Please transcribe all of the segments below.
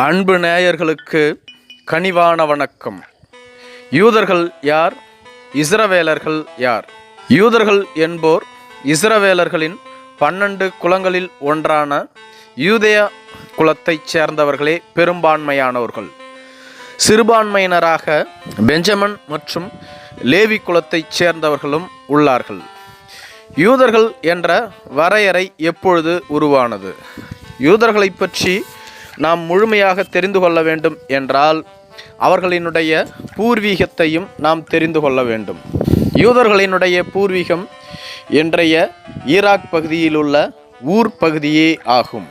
அன்பு நேயர்களுக்கு கனிவான வணக்கம். யூதர்கள் யார்? இஸ்ரவேலர்கள் யார்? யூதர்கள் என்போர் இஸ்ரவேலர்களின் பன்னெண்டு குலங்களில் ஒன்றான யூதய குலத்தைச் சேர்ந்தவர்களே பெரும்பான்மையானவர்கள் சிறுபான்மையினராக பெஞ்சமன் மற்றும் லேவி குலத்தைச் சேர்ந்தவர்களும் உள்ளார்கள். யூதர்கள் என்ற வரையறை எப்பொழுது உருவானது? யூதர்களைப் பற்றி நாம் முழுமையாக தெரிந்து கொள்ள வேண்டும் என்றால் அவர்களினுடைய பூர்வீகத்தையும் நாம் தெரிந்து கொள்ள வேண்டும். யூதர்களினுடைய பூர்வீகம் இன்றைய ஈராக் பகுதியில் உள்ள ஊர் பகுதியே ஆகும்.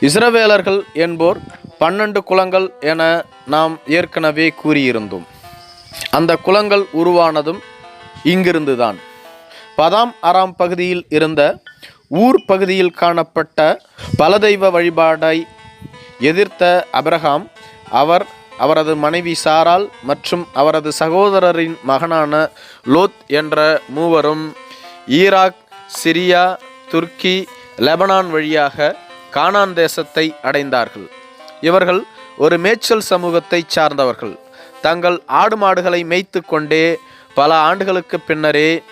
இஸ்ரவேலர்கள் என்போர் பன்னெண்டு குலங்கள் என நாம் ஏற்கனவே கூறியிருந்தோம். அந்த குலங்கள் உருவானதும் இங்கிருந்துதான். பதாம் அராம் பகுதியில் இருந்த ஊர் பகுதியில் காணப்பட்ட பலதெய்வ வழிபாடை எதிர்த்த அபிரகாம் அவர் அவரது மனைவி சாரால் மற்றும் அவரது சகோதரரின் மகனான லோத் என்ற மூவரும் ஈராக் சிரியா துர்க்கி லெபனான் வழியாக கானான் தேசத்தை அடைந்தார்கள். இவர்கள் ஒரு மேய்ச்சல் சமூகத்தை சார்ந்தவர்கள். தங்கள் ஆடு மாடுகளை மேய்த்து கொண்டே பல ஆண்டுகளுக்கு பின்னரே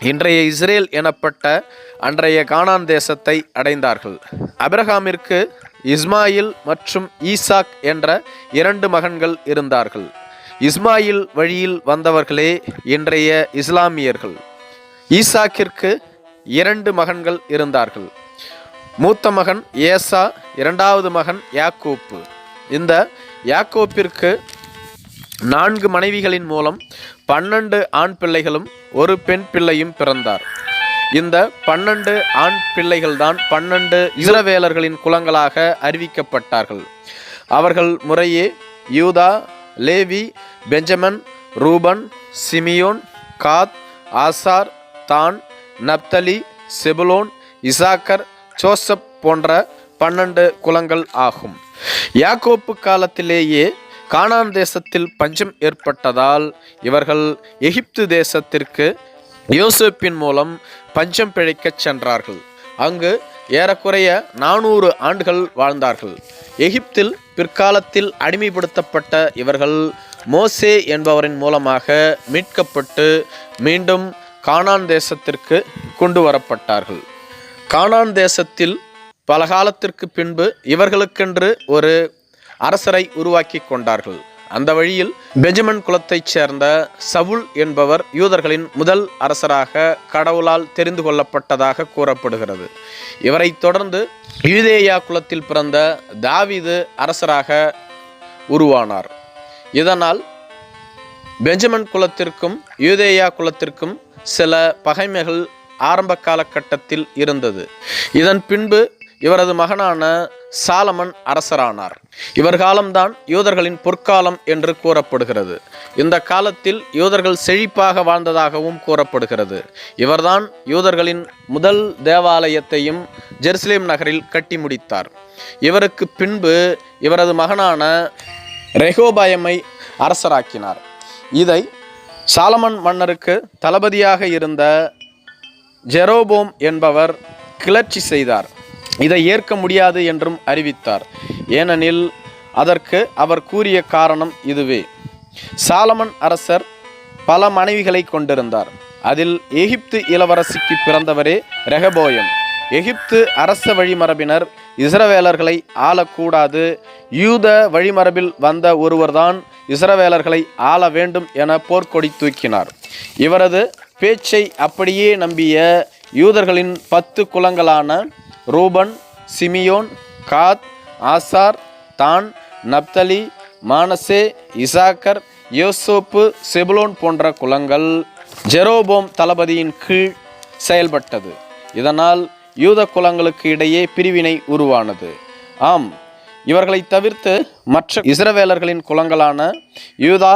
இன்றைய இஸ்ரேல் எனப்பட்ட அன்றைய கானான் தேசத்தை அடைந்தார்கள். அபிரகாமிற்கு இஸ்மாயில் மற்றும் ஈசாக் என்ற இரண்டு மகன்கள் இருந்தார்கள். இஸ்மாயில் வழியில் வந்தவர்களே இன்றைய இஸ்லாமியர்கள். ஈசாக்கிற்கு இரண்டு மகன்கள் இருந்தார்கள். மூத்த மகன் ஏசா இரண்டாவது மகன் யாக்கோப்பு. இந்த யாக்கோப்பிற்கு நான்கு மனைவிகளின் மூலம் பன்னெண்டு ஆண் பிள்ளைகளும் ஒரு பெண் பிள்ளையும் பிறந்தார். இந்த பன்னெண்டு ஆண் பிள்ளைகள்தான் பன்னெண்டு இஸ்ரவேலர்களின் குலங்களாக அறிவிக்கப்பட்டார்கள். அவர்கள் முறையே யூதா Levi Benjamin Reuben Simeon Gad Asher Dan Naphtali செபுலோன் இசாக்கர் ஜோசப் போன்ற பன்னெண்டு குலங்கள் ஆகும். யாக்கோப்பு காலத்திலேயே கானான் தேசத்தில் பஞ்சம் ஏற்பட்டதால் இவர்கள் எகிப்து தேசத்திற்கு யோசேப்பின் மூலம் பஞ்சம் பிழைக்கச் சென்றார்கள். அங்கு ஏறக்குறைய நானூறு ஆண்டுகள் வாழ்ந்தார்கள். எகிப்தில் பிற்காலத்தில் அடிமைப்படுத்தப்பட்ட இவர்கள் மோசே என்பவரின் மூலமாக மீட்கப்பட்டு மீண்டும் கானான் தேசத்திற்கு கொண்டு வரப்பட்டார்கள். கானான் தேசத்தில் பல காலத்திற்கு பின்பு இவர்களுக்கென்று ஒரு அரசரை உருவாக்கி கொண்டார்கள். அந்த வழியில் பெஞ்சமின் குலத்தைச் சேர்ந்த சவுல் என்பவர் யூதர்களின் முதல் அரசராக கடவுளால் தெரிந்து கொள்ளப்பட்டதாக கூறப்படுகிறது. இவரைத் தொடர்ந்து யூதேயா குலத்தில் பிறந்த தாவீது அரசராக உருவானார். இதனால் பெஞ்சமின் குலத்திற்கும் யூதேயா குலத்திற்கும் சில பகைமைகள் ஆரம்ப காலகட்டத்தில் இருந்தது. இதன் பின்பு இவரது மகனான சாலமன் அரசரானார். இவர் காலம்தான் யூதர்களின் பொற்காலம் என்று கூறப்படுகிறது. இந்த காலத்தில் யூதர்கள் செழிப்பாக வாழ்ந்ததாகவும் கூறப்படுகிறது. இவர்தான் யூதர்களின் முதல் தேவாலயத்தையும் ஜெருசலேம் நகரில் கட்டி முடித்தார். இவருக்கு பின்பு இவரது மகனான ரெகோபாயமை அரசராக்கினார். இதை சாலமன் மன்னருக்கு தளபதியாக இருந்த ஜெரோபோம் என்பவர் கிளர்ச்சி செய்தார். இதை ஏற்க முடியாது என்றும் அறிவித்தார். ஏனெனில் அதற்கு அவர் கூறிய காரணம் இதுவே. சாலமன் அரசர் பல மனைவிகளை கொண்டிருந்தார். அதில் எகிப்து இளவரசிக்கு பிறந்தவரே ரெகபோயம். எகிப்து அரச வழிமரபினர் இஸ்ரவேலர்களை ஆளக்கூடாது. யூத வழிமரபில் வந்த ஒருவர்தான் இஸ்ரவேலர்களை ஆள வேண்டும் என போர்க்கொடி தூக்கினார். இவரது பேச்சை அப்படியே நம்பிய யூதர்களின் பத்து குலங்களான ரூபன் சிமியோன் காத் ஆசார் தான் நப்தலி மானசே இசாக்கர் யோசோப்பு செபுலோன் போன்ற குலங்கள். ஜெரோபோம் தளபதியின் கீழ் செயல்பட்டது. இதனால் யூத குலங்களுக்கு இடையே பிரிவினை உருவானது. ஆம் இவர்களை தவிர்த்து மற்ற இஸ்ரவேலர்களின் குலங்களான யூதா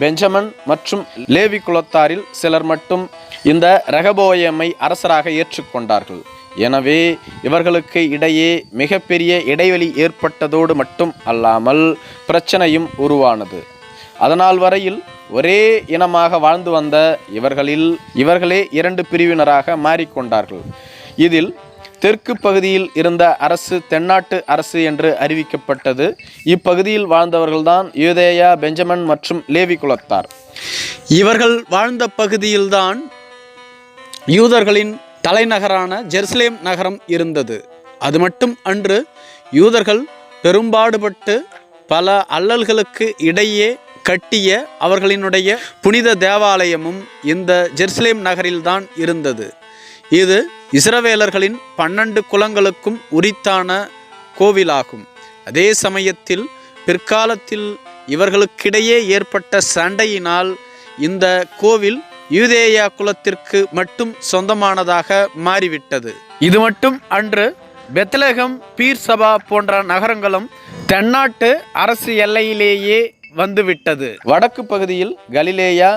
பெஞ்சமன் மற்றும் லேவி குலத்தாரில் சிலர் மட்டும் இந்த ரகபோயமை அரசராக ஏற்றுக்கொண்டார்கள். எனவே இவர்களுக்கு இடையே மிகப்பெரிய இடைவெளி ஏற்பட்டதோடு மட்டும் அல்லாமல் பிரச்சனையும் உருவானது. அதனால் வரையில் ஒரே இனமாக வாழ்ந்து வந்த இவர்களில் இவர்களே இரண்டு பிரிவினராக மாறிக்கொண்டார்கள். இதில் தெற்கு பகுதியில் இருந்த அரசு தென்னாட்டு அரசு என்று அறிவிக்கப்பட்டது. இப்பகுதியில் வாழ்ந்தவர்கள்தான் யூதேயா பெஞ்சமன் மற்றும் லேவி குலத்தார். இவர்கள் வாழ்ந்த பகுதியில்தான் யூதர்களின் தலைநகரான ஜெருசலேம் நகரம் இருந்தது. அது மட்டும் அன்று யூதர்கள் பெரும்பாடுபட்டு பல அல்லல்களுக்கு இடையே கட்டிய அவர்களினுடைய புனித தேவாலயமும் இந்த ஜெருசலேம் நகரில்தான் இருந்தது. இது இஸ்ரவேலர்களின் பன்னெண்டு குலங்களுக்கும் உரித்தான கோவிலாகும். அதே சமயத்தில் பிற்காலத்தில் இவர்களுக்கிடையே ஏற்பட்ட சண்டையினால் இந்த கோவில் யூதேயா குலத்திற்கு மட்டும் சொந்தமானதாக மாறிவிட்டது. இது மட்டும் அன்று பெத்லகம் பீர் சபா போன்ற நகரங்களும் தென்னாட்டு அரசு எல்லையிலேயே வந்துவிட்டது. வடக்கு பகுதியில் கலிலேயா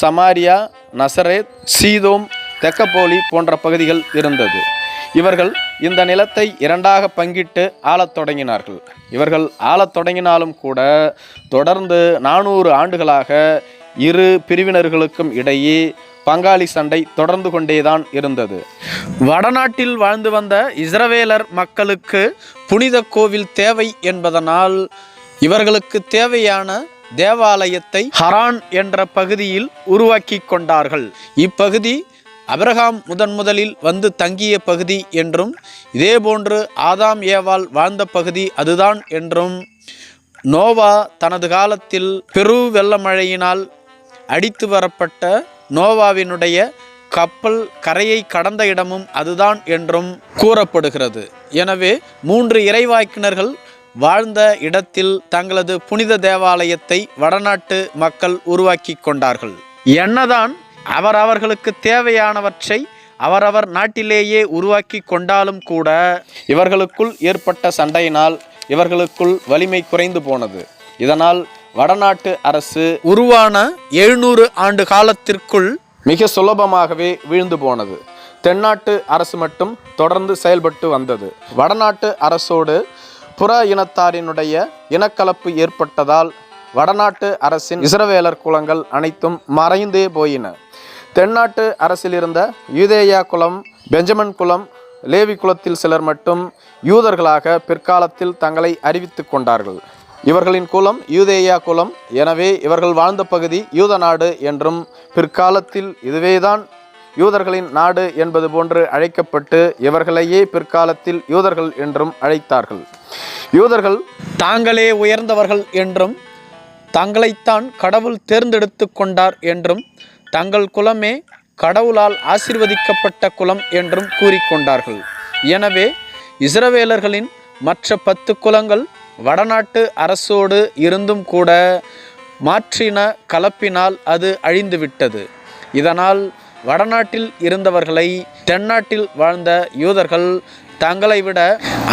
சமாரியா நசரேத் சீதோம் தெக்கப்போலி போன்ற பகுதிகள் இருந்தது. இவர்கள் இந்த நிலத்தை இரண்டாக பங்கிட்டு ஆளத் தொடங்கினார்கள். இவர்கள் ஆளத் தொடங்கினாலும் கூட தொடர்ந்து நானூறு ஆண்டுகளாக இரு பிரிவினர்களுக்கும் இடையே பங்காளி சண்டை தொடர்ந்து கொண்டேதான் இருந்தது. வடநாட்டில் வாழ்ந்து வந்த இஸ்ரவேலர் மக்களுக்கு புனித கோவில் தேவை என்பதனால் இவர்களுக்கு தேவையான தேவாலயத்தை ஹரான் என்ற பகுதியில் உருவாக்கி கொண்டார்கள். இப்பகுதி அபிரகாம் முதன் முதலில் வந்து தங்கிய பகுதி என்றும் இதேபோன்று ஆதாம் ஏவால் வாழ்ந்த பகுதி அதுதான் என்றும் நோவா தனது காலத்தில் பெரு வெள்ளமழையினால் அடித்து வரப்பட்ட நோவாவினுடைய கப்பல் கரையை கடந்த இடமும் அதுதான் என்றும் கூறப்படுகிறது. எனவே மூன்று இறைவாய்க்கினர்கள் வாழ்ந்த இடத்தில் தங்களது புனித தேவாலயத்தை வடநாட்டு மக்கள் உருவாக்கி கொண்டார்கள். என்னதான் அவர் அவர்களுக்கு தேவையானவற்றை அவரவர் நாட்டிலேயே உருவாக்கி கொண்டாலும் கூட இவர்களுக்குள் ஏற்பட்ட சண்டையினால் இவர்களுக்குள் வலிமை குறைந்து போனது. இதனால் வடநாட்டு அரசு உருவான எழுநூறு ஆண்டு காலத்திற்குள் மிக சுலபமாகவே வீழ்ந்து போனது. தென்னாட்டு அரசு மட்டும் தொடர்ந்து செயல்பட்டு வந்தது. வடநாட்டு அரசோடு புற இனத்தாரினுடைய இனக்கலப்பு ஏற்பட்டதால் வடநாட்டு அரசின் இஸ்ரவேலர் குலங்கள் அனைத்தும் மறைந்தே போயின. தென்னாட்டு அரசில் இருந்த யூதேயா குலம் பெஞ்சமின் குலம் லேவி குலத்தில் சிலர் மட்டும் யூதர்களாக பிற்காலத்தில் தங்களை அறிவித்து கொண்டார்கள். இவர்களின் குலம் யூதேயா குலம். எனவே இவர்கள் வாழ்ந்த பகுதி யூத நாடு என்றும் பிற்காலத்தில் இதுவேதான் யூதர்களின் நாடு என்பது போன்று அழைக்கப்பட்டு இவர்களையே பிற்காலத்தில் யூதர்கள் என்றும் அழைத்தார்கள். யூதர்கள் தாங்களே உயர்ந்தவர்கள் என்றும் தங்களைத்தான் கடவுள் தேர்ந்தெடுத்து கொண்டார் என்றும் தங்கள் குலமே கடவுளால் ஆசிர்வதிக்கப்பட்ட குலம் என்றும் கூறிக்கொண்டார்கள் எனவே இஸ்ரவேலர்களின் மற்ற பத்து குலங்கள் வடநாட்டு அரசோடு இருந்தும் கூட மாற்றின கலப்பினால் அது அழிந்துவிட்டது. இதனால் வடநாட்டில் இருந்தவர்களை தென்னாட்டில் வாழ்ந்த யூதர்கள் தங்களை விட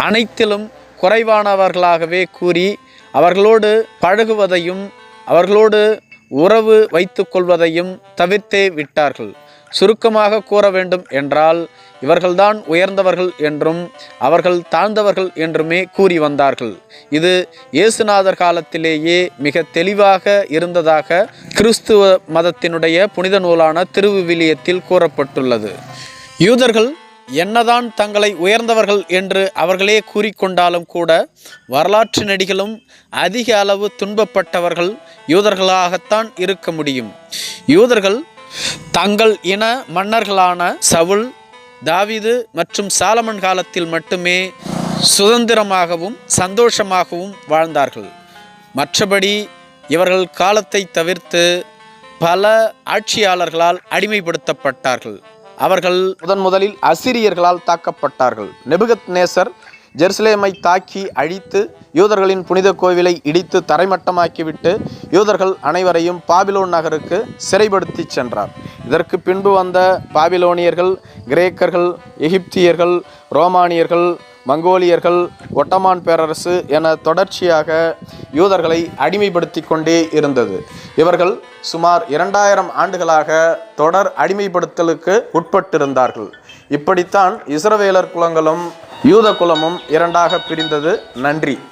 அனைத்திலும் குறைவானவர்களாகவே கூறி அவர்களோடு பழகுவதையும் அவர்களோடு உறவு வைத்துக்கொள்வதையும் தவிர்த்தே விட்டார்கள். சுருக்கமாக கூற வேண்டும் என்றால் இவர்கள்தான் உயர்ந்தவர்கள் என்றும் அவர்கள் தாழ்ந்தவர்கள் என்றுமே கூறி வந்தார்கள். இது இயேசுநாதர் காலத்திலேயே மிக தெளிவாக இருந்ததாக கிறிஸ்துவ மதத்தினுடைய புனித நூலான திருவிவிலியத்தில் கூறப்பட்டுள்ளது. யூதர்கள் என்னதான் தங்களை உயர்ந்தவர்கள் என்று அவர்களே கூறிக்கொண்டாலும் கூட வரலாற்று நடிகளும் அதிக அளவு துன்பப்பட்டவர்கள் யூதர்களாகத்தான் இருக்க முடியும். யூதர்கள் தங்கள் இன மன்னர்களான சவுல் தாவிது மற்றும் சாலமன் காலத்தில் மட்டுமே சுதந்திரமாகவும் சந்தோஷமாகவும் வாழ்ந்தார்கள். மற்றபடி இவர்கள் காலத்தை தவிர்த்து பல ஆட்சியாளர்களால் அடிமைப்படுத்தப்பட்டார்கள். அவர்கள் முதன் முதலில் அசிரியர்களால் தாக்கப்பட்டார்கள். நெபுகத் நேசர் ஜெருசலேமை தாக்கி அழித்து யூதர்களின் புனித கோவிலை இடித்து தரைமட்டமாக்கிவிட்டு யூதர்கள் அனைவரையும் பாபிலோன் நகருக்கு சிறைப்படுத்தி சென்றார். இதற்கு பின்பு வந்த பாபிலோனியர்கள் கிரேக்கர்கள் எகிப்தியர்கள் ரோமானியர்கள் மங்கோலியர்கள் ஒட்டமான் பேரரசு என தொடர்ச்சியாக யூதர்களை அடிமைப்படுத்தி கொண்டே இருந்தது. இவர்கள் சுமார் இரண்டாயிரம் ஆண்டுகளாக தொடர் அடிமைப்படுத்தலுக்கு உட்பட்டிருந்தார்கள். இப்படித்தான் இஸ்ரவேலர் குலங்களும் யூத குலமும் இரண்டாக பிரிந்தது. நன்றி.